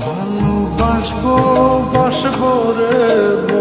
ভালোবাসবো বাসবো রে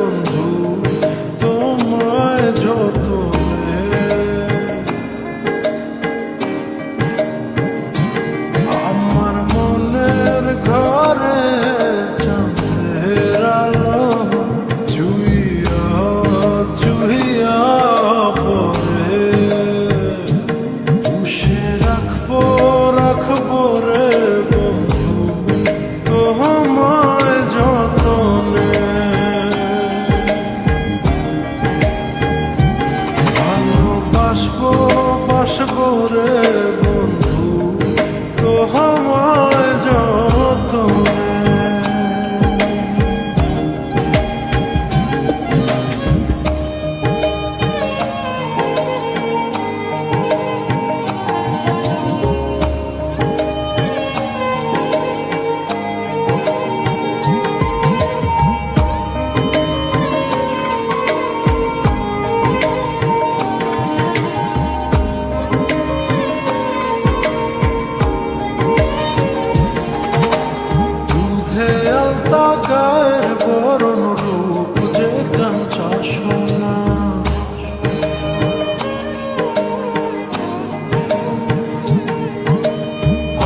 আলতা গায়ের বরণ রূপ যে কাঞ্চা সোনা?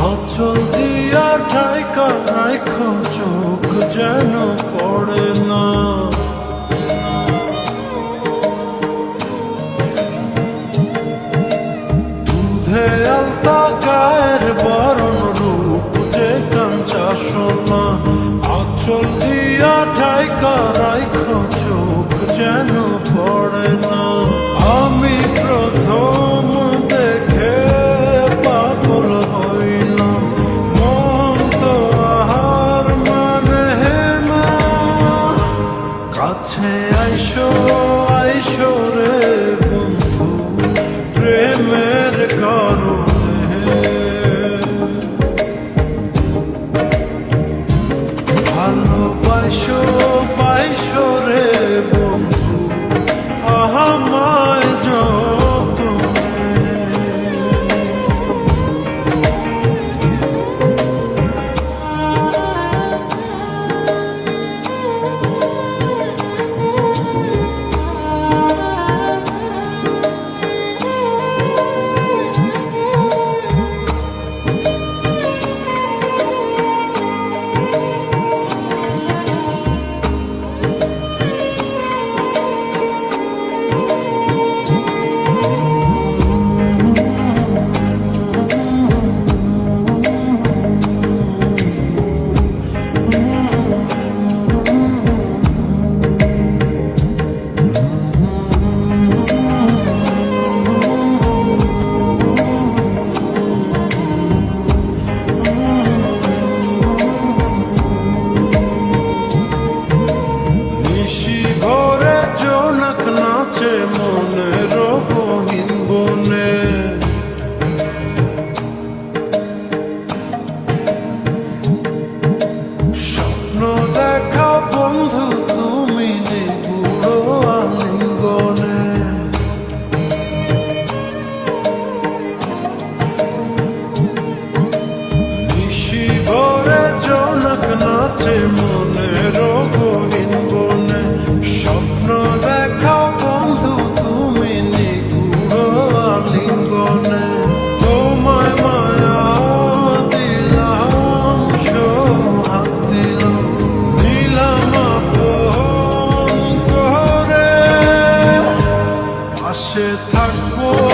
অচল দিয়া ঠাইকা রাইখো চোখ যেন পড়ে না। পড়ে না আমি প্রথম দেখে পাগল হইলাম মন তো আহার মানে না কাছে আইসো আইসো রে প্রেমের কারণে। ভালোবাসো, পাইসো রে 那些糖果。